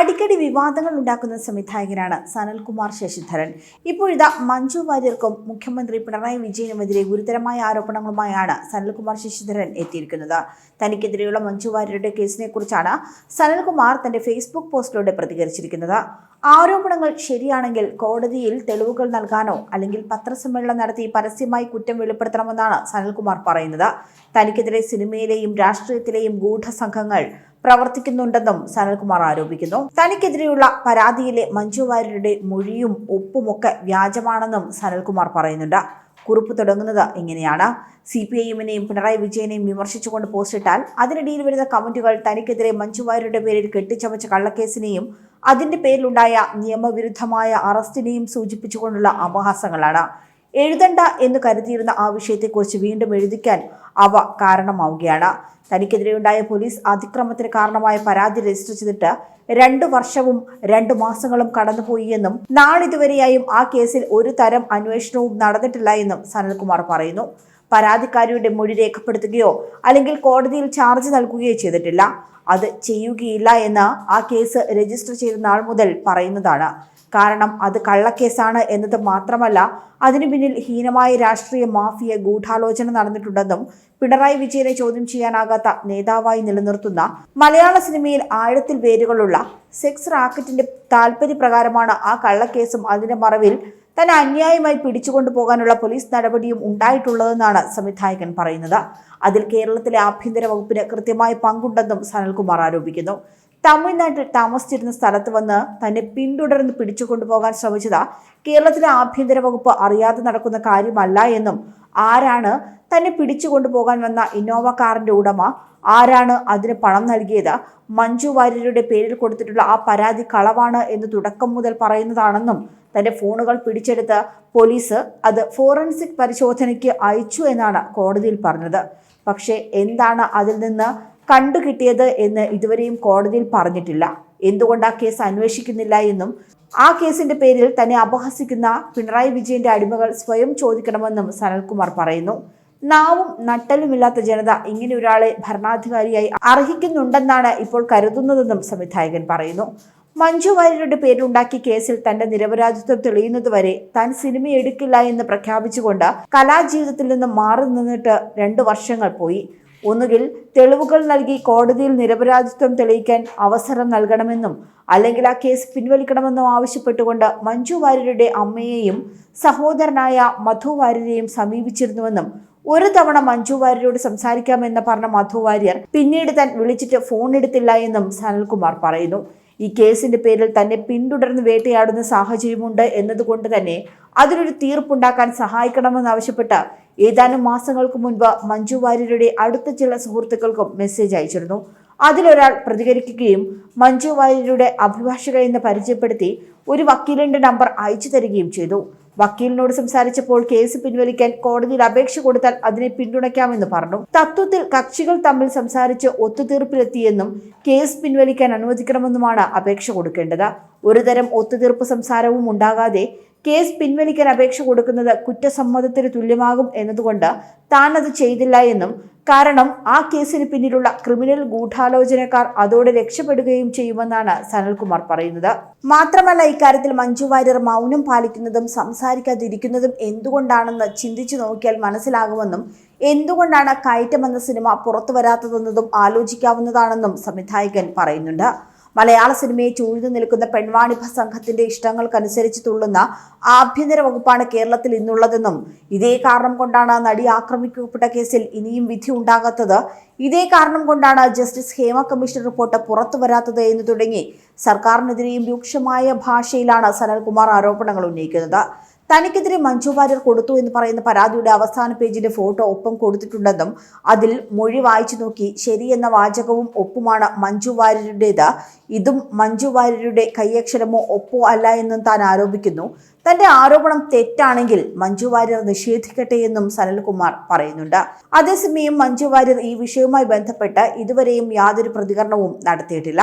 അടിക്കടി വിവാദങ്ങൾ ഉണ്ടാക്കുന്ന സംവിധായകനാണ് സനൽകുമാർ ശശിധരൻ. ഇപ്പോഴിതാ മഞ്ജു വാര്യർക്കും മുഖ്യമന്ത്രി പിണറായി വിജയനുമെതിരെ ഗുരുതരമായ ആരോപണങ്ങളുമായാണ് സനൽകുമാർ ശശിധരൻ എത്തിയിരിക്കുന്നത്. തനിക്കെതിരെയുള്ള മഞ്ജു വാര്യരുടെ കേസിനെ കുറിച്ചാണ് സനൽകുമാർ തന്റെ ഫേസ്ബുക്ക് പോസ്റ്റിലൂടെ പ്രതികരിച്ചിരിക്കുന്നത്. ആരോപണങ്ങൾ ശരിയാണെങ്കിൽ കോടതിയിൽ തെളിവുകൾ നൽകാനോ അല്ലെങ്കിൽ പത്രസമ്മേളനം നടത്തി പരസ്യമായി കുറ്റം വെളിപ്പെടുത്തണമെന്നാണ് സനൽകുമാർ പറയുന്നത്. തനിക്കെതിരെ സിനിമയിലെയും രാഷ്ട്രീയത്തിലെയും ഗൂഢസംഘങ്ങൾ പ്രവർത്തിക്കുന്നുണ്ടെന്നും സനൽകുമാർ ആരോപിക്കുന്നു. തനിക്കെതിരെയുള്ള പരാതിയിലെ മഞ്ജു വാര്യരുടെ മൊഴിയും ഒപ്പുമൊക്കെ വ്യാജമാണെന്നും സനൽകുമാർ പറയുന്നുണ്ട്. കുറിപ്പ് തുടങ്ങുന്നത് ഇങ്ങനെയാണ്. സി പി ഐഎമ്മിനെയും എമ്മിനെയും പിണറായി വിജയനെയും വിമർശിച്ചുകൊണ്ട് പോസ്റ്റിട്ടാൽ അതിനിടയിൽ വരുന്ന കമന്റുകൾ തനിക്കെതിരെ മഞ്ജു വാര്യരുടെ പേരിൽ കെട്ടിച്ചമച്ച കള്ളക്കേസിനെയും അതിന്റെ പേരിലുണ്ടായ നിയമവിരുദ്ധമായ അറസ്റ്റിനെയും സൂചിപ്പിച്ചുകൊണ്ടുള്ള അപഹാസങ്ങളാണ്. എഴുതണ്ട എന്ന് കരുതിയിരുന്ന ആ വിഷയത്തെക്കുറിച്ച് വീണ്ടും എഴുതിക്കാൻ അവ കാരണമാവുകയാണ്. തനിക്കെതിരെയുണ്ടായ പോലീസ് അതിക്രമത്തിന് കാരണമായ പരാതി രജിസ്റ്റർ ചെയ്തിട്ട് രണ്ടു വർഷവും രണ്ടു മാസങ്ങളും കടന്നുപോയി എന്നും നാളിതുവരെയായും ആ കേസിൽ ഒരു തരം അന്വേഷണവും നടന്നിട്ടില്ല എന്നും സനൽകുമാർ പറയുന്നു. പരാതിക്കാരിയുടെ മൊഴി രേഖപ്പെടുത്തുകയോ അല്ലെങ്കിൽ കോടതിയിൽ ചാർജ് നൽകുകയോ ചെയ്തിട്ടില്ല. അത് ചെയ്യുകയില്ല എന്ന് ആ കേസ് രജിസ്റ്റർ ചെയ്ത നാൾ മുതൽ പറയുന്നതാണ്. കാരണം അത് കള്ളക്കേസാണ് എന്നത് മാത്രമല്ല അതിനു പിന്നിൽ ഹീനമായ രാഷ്ട്രീയ മാഫിയ ഗൂഢാലോചന നടന്നിട്ടുണ്ടെന്നും പിണറായി വിജയനെ ചോദ്യം ചെയ്യാനാകാത്ത നേതാവായി നിലനിർത്തുന്ന മലയാള സിനിമയിൽ ആഴത്തിൽ വേരുകളുള്ള സെക്സ് റാക്കറ്റിന്റെ താല്പര്യപ്രകാരമാണ് ആ കള്ളക്കേസും അതിന്റെ മറവിൽ തന്നെ അന്യായമായി പിടിച്ചുകൊണ്ടു പോകാനുള്ള പോലീസ് നടപടിയും ഉണ്ടായിട്ടുള്ളതെന്നാണ് സംവിധായകൻ പറയുന്നത്. അതിൽ കേരളത്തിലെ ആഭ്യന്തര വകുപ്പിന് കൃത്യമായ പങ്കുണ്ടെന്നും സനൽകുമാർ ആരോപിക്കുന്നു. തമിഴ്നാട്ടിൽ താമസിച്ചിരുന്ന സ്ഥലത്ത് വന്ന് തന്നെ പിന്തുടർന്ന് പിടിച്ചുകൊണ്ടുപോകാൻ ശ്രമിച്ചത് കേരളത്തിലെ ആഭ്യന്തര വകുപ്പ് അറിയാതെ നടക്കുന്ന കാര്യമല്ല എന്നും ആരാണ് തന്നെ പിടിച്ചുകൊണ്ടുപോകാൻ വന്ന ഇന്നോവ കാറിന്റെ ഉടമ ആരാണ് അതിന് പണം നൽകിയത് മഞ്ജു വാര്യരുടെ പേരിൽ കൊടുത്തിട്ടുള്ള ആ പരാതി കളവാണ് എന്ന് തുടക്കം മുതൽ പറയുന്നതാണെന്നും തന്റെ ഫോണുകൾ പിടിച്ചെടുത്ത് പോലീസ് അത് ഫോറൻസിക് പരിശോധനയ്ക്ക് അയച്ചു എന്നാണ് കോടതിയിൽ പറഞ്ഞത്. പക്ഷേ എന്താണ് അതിൽ നിന്ന് കണ്ടുകിട്ടിയത് എന്ന് ഇതുവരെയും കോടതിയിൽ പറഞ്ഞിട്ടില്ല. എന്തുകൊണ്ട് ആ കേസ് അന്വേഷിക്കുന്നില്ല എന്നും ആ കേസിന്റെ പേരിൽ തന്നെ അപഹസിക്കുന്ന പിണറായി വിജയന്റെ അടിമകൾ സ്വയം ചോദിക്കണമെന്നും സനൽകുമാർ പറയുന്നു. നാവും നട്ടലുമില്ലാത്ത ജനത ഇങ്ങനെ ഒരാളെ ഭരണാധികാരിയായി അർഹിക്കുന്നുണ്ടെന്നാണ് ഇപ്പോൾ കരുതുന്നതെന്നും സംവിധായകൻ പറയുന്നു. മഞ്ജു വാര്യരുടെ പേരുണ്ടാക്കിയ കേസിൽ തന്റെ നിരപരാധിത്വം തെളിയുന്നതുവരെ താൻ സിനിമ എടുക്കില്ല എന്ന് പ്രഖ്യാപിച്ചുകൊണ്ട് കലാജീവിതത്തിൽ നിന്ന് മാറി നിന്നിട്ട് രണ്ടു വർഷങ്ങൾ പോയി. ഒന്നുകിൽ തെളിവുകൾ നൽകി കോടതിയിൽ നിരപരാധിത്വം തെളിയിക്കാൻ അവസരം നൽകണമെന്നും അല്ലെങ്കിൽ ആ കേസ് പിൻവലിക്കണമെന്നും ആവശ്യപ്പെട്ടുകൊണ്ട് മഞ്ജു വാര്യരുടെ അമ്മയെയും സഹോദരനായ മധു വാര്യരെയും സമീപിച്ചിരുന്നുവെന്നും ഒരു തവണ മഞ്ജു വാര്യരോട് സംസാരിക്കാമെന്ന് പറഞ്ഞ മധു വാര്യർ പിന്നീട് താൻ വിളിച്ചിട്ട് ഫോൺ എടുത്തില്ല എന്നും സനൽകുമാർ പറയുന്നു. ഈ കേസിന്റെ പേരിൽ തന്നെ പിന്തുടർന്ന് വേട്ടയാടുന്ന സാഹചര്യമുണ്ട് എന്നതുകൊണ്ട് തന്നെ അതിനൊരു തീർപ്പുണ്ടാക്കാൻ സഹായിക്കണമെന്നാവശ്യപ്പെട്ട് ഏതാനും മാസങ്ങൾക്ക് മുൻപ് മഞ്ജു വാര്യരുടെ അടുത്ത ചില സുഹൃത്തുക്കൾക്കും മെസ്സേജ് അയച്ചിരുന്നു. അതിലൊരാൾ പ്രതികരിക്കുകയും മഞ്ജു വാര്യരുടെ അഭിഭാഷകയെന്ന് പരിചയപ്പെടുത്തി ഒരു വക്കീലിന്റെ നമ്പർ അയച്ചു തരികയും ചെയ്തു. വക്കീലിനോട് സംസാരിച്ചപ്പോൾ കേസ് പിൻവലിക്കാൻ കോടതിയിൽ അപേക്ഷ കൊടുത്താൽ അതിനെ പിന്തുണയ്ക്കാമെന്ന് പറഞ്ഞു. തത്വത്തിൽ കക്ഷികൾ തമ്മിൽ സംസാരിച്ച് ഒത്തുതീർപ്പിലെത്തിയെന്നും കേസ് പിൻവലിക്കാൻ അനുവദിക്കണമെന്നുമാണ് അപേക്ഷ കൊടുക്കേണ്ടത്. ഒരുതരം ഒത്തുതീർപ്പ് സംസാരവും ഉണ്ടാകാതെ കേസ് പിൻവലിക്കാൻ അപേക്ഷ കൊടുക്കുന്നത് കുറ്റസമ്മതത്തിന് തുല്യമാകും എന്നതുകൊണ്ട് താൻ അത് ചെയ്തില്ല എന്നും കാരണം ആ കേസിന് പിന്നിലുള്ള ക്രിമിനൽ ഗൂഢാലോചനക്കാർ അതോടെ രക്ഷപ്പെടുകയും ചെയ്യുമെന്നാണ് സനൽകുമാർ പറയുന്നത്. മാത്രമല്ല ഇക്കാര്യത്തിൽ മഞ്ജു വാര്യർ മൗനം പാലിക്കുന്നതും സംസാരിക്കാതിരിക്കുന്നതും എന്തുകൊണ്ടാണെന്ന് ചിന്തിച്ചു നോക്കിയാൽ മനസ്സിലാകുമെന്നും എന്തുകൊണ്ടാണ് കയറ്റം എന്ന സിനിമ പുറത്തു വരാത്തതെന്നതും ആലോചിക്കാവുന്നതാണെന്നും സംവിധായകൻ പറയുന്നുണ്ട്. മലയാള സിനിമയെ ചൂഴ്ന്നു നിൽക്കുന്ന പെൺവാണിഭ സംഘത്തിന്റെ ഇഷ്ടങ്ങൾക്കനുസരിച്ച് തുള്ളുന്ന ആഭ്യന്തര വകുപ്പാണ് കേരളത്തിൽ ഇന്നുള്ളതെന്നും ഇതേ കാരണം കൊണ്ടാണ് നടി ആക്രമിക്കപ്പെട്ട കേസിൽ ഇനിയും വിധി ഉണ്ടാകാത്തത്. ഇതേ കാരണം കൊണ്ടാണ് ജസ്റ്റിസ് ഹേമ കമ്മീഷൻ റിപ്പോർട്ട് പുറത്തു വരാത്തത് എന്ന് തുടങ്ങി. സർക്കാരിനെതിരെയും രൂക്ഷമായ ഭാഷയിലാണ് സനൽകുമാർ ആരോപണങ്ങൾ ഉന്നയിക്കുന്നത്. തനിക്കെതിരെ മഞ്ജു വാര്യർ കൊടുത്തു എന്ന് പറയുന്ന പരാതിയുടെ അവസാന പേജിന്റെ ഫോട്ടോ ഒപ്പം കൊടുത്തിട്ടുണ്ടെന്നും അതിൽ മൊഴി വായിച്ചു നോക്കി ശരി എന്ന വാചകവും ഒപ്പുമാണ് മഞ്ജു വാര്യരുടേത്. ഇതും മഞ്ജു വാര്യരുടെ കൈയക്ഷരമോ ഒപ്പോ അല്ല എന്നും താൻ ആരോപിക്കുന്നു. തന്റെ ആരോപണം തെറ്റാണെങ്കിൽ മഞ്ജു വാര്യർ നിഷേധിക്കട്ടെ എന്നും സനൽകുമാർ പറയുന്നുണ്ട്. അതേസമയം മഞ്ജു വാര്യർ ഈ വിഷയവുമായി ബന്ധപ്പെട്ട് ഇതുവരെയും യാതൊരു പ്രതികരണവും നടത്തിയിട്ടില്ല.